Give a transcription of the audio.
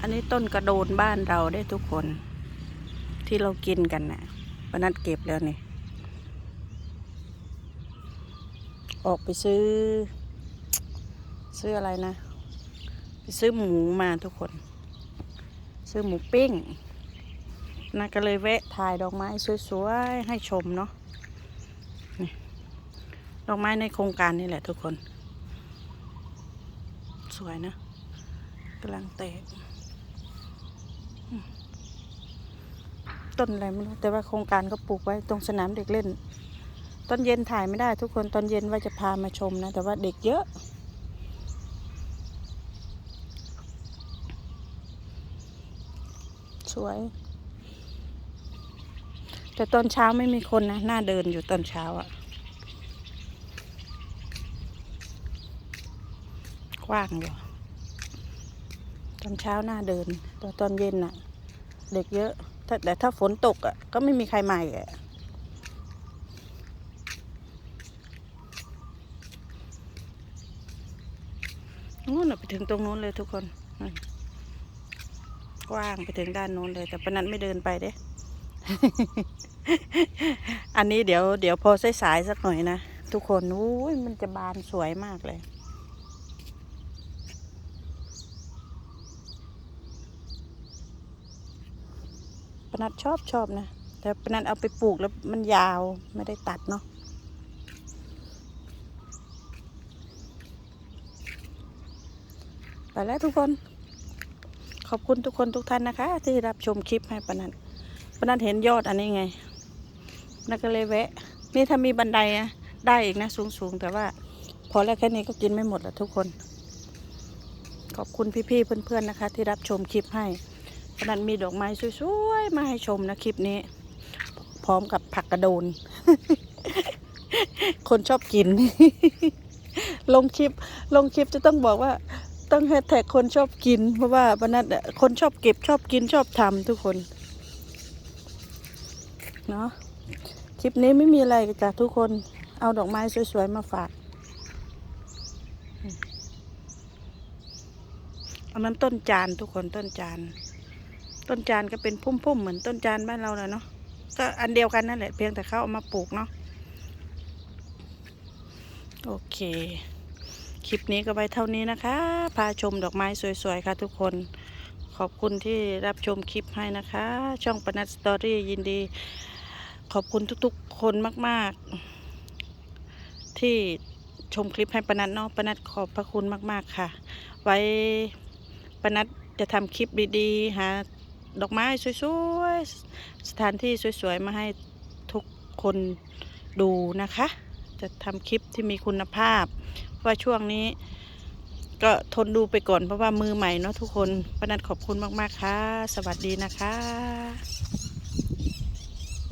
อันนี้ต้นกระโดนบ้านเราได้ทุกคน ที่เรากินกันนะ่ะปนัดเก็บแล้วนี่ ออกไปซื้อ ซื้ออะไรนะ ไปซื้อหมูมาทุกคน ซื้อหมูปิ้งนะก็เลยแวะถ่ายดอกไม้สวยๆให้ชมเนาะดอกไม้ในโครงการนี่แหละทุกคน สวยนะกำลังแตกอืม ต้นอะไรไม่รู้แต่ว่าโครงการก็ปลูกไว้ตรงสนามเด็กเล่น ตอนเย็นถ่ายไม่ได้ ทุกคนตอนเย็นว่าจะพามาชมนะ แต่ว่าเด็กเยอะ สวย แต่ตอนเช้าไม่มีคนนะน่าเดินอยู่ตอนเช้าอะกว้างอยู่ตอนเช้าน่าเดินแต่ตอนเย็นน่ะ เด็กเยอะ แต่ถ้าฝนตกอะ ก็ไม่มีใครมาอีกอะนู้นไปถึงตรงนู้นเลยทุกคน กว้างไปถึงด้านนู้นเลย แต่ปนันไม่เดินไปเด้ อันนี้เดี๋ยว เดี๋ยวพอสายๆสักหน่อยนะ ทุกคน อุ้ยมันจะบานสวยมากเลย ปนัดชอบชอบนะ แต่ปนัดเอาไปปลูกแล้วมันยาวไม่ได้ตัดเนาะไปแล้วทุกคน ขอบคุณทุกคนทุกท่านนะคะ ที่รับชมคลิปให้ปนัดปนัดเห็นยอดอันนี้ไงนัดก็เลยแวะ นี่ถ้ามีบันไดอะได้อีกนะสูงๆ แต่ว่า พอแล้วแค่นี้ก็กินไม่หมดล้วทุกคน ขอบคุณพี่ๆเพื่อนๆนะคะ ที่รับชมคลิปให้ ขนาดมีดอกไม้สวยๆ มาให้ชมนะคลิปนี้ พร้อมกับผักกระโดน คนชอบกิน ลงคลิป ลงคลิปจะต้องบอกว่าต้องแฮชแท็กคนชอบกิน เพราะว่าวันนั้นน่ะคนชอบเก็บชอบกินชอบทำทุกคน เนาะคลิปนี้ไม่มีอะไรจ้ะทุกคนเอาดอกไม้สวยๆ มาฝากอันนั้นต้นจานทุกคนต้นจาน ต้นจานก็เป็นพุ่มๆเหมือนต้นจานบ้านเราเลยเนาะก็อันเดียวกันนั่นแหละเพียงแต่เขาเอามาปลูกเนาะโอเค คลิปนี้ก็ไว้เท่านี้นะคะ พาชมดอกไม้สวยๆ ค่ะทุกคน ขอบคุณที่รับชมคลิปให้นะคะ ช่องปนัดสตอรี่ยินดี ขอบคุณทุกๆ คนมากๆ ที่ชมคลิปให้ปนัดเนาะปนัดขอบพระคุณมากๆค่ะ ไว้ปนัดจะทำคลิปดีๆ หา ดอกไม้สวยๆ สถานที่สวยๆ มาให้ทุกคนดูนะคะ จะทำคลิปที่มีคุณภาพ เพราะว่าช่วงนี้ก็ทนดูไปก่อนเพราะว่ามือใหม่เนาะทุกคนปนัดขอบคุณมากๆค่ะ สวัสดีนะคะ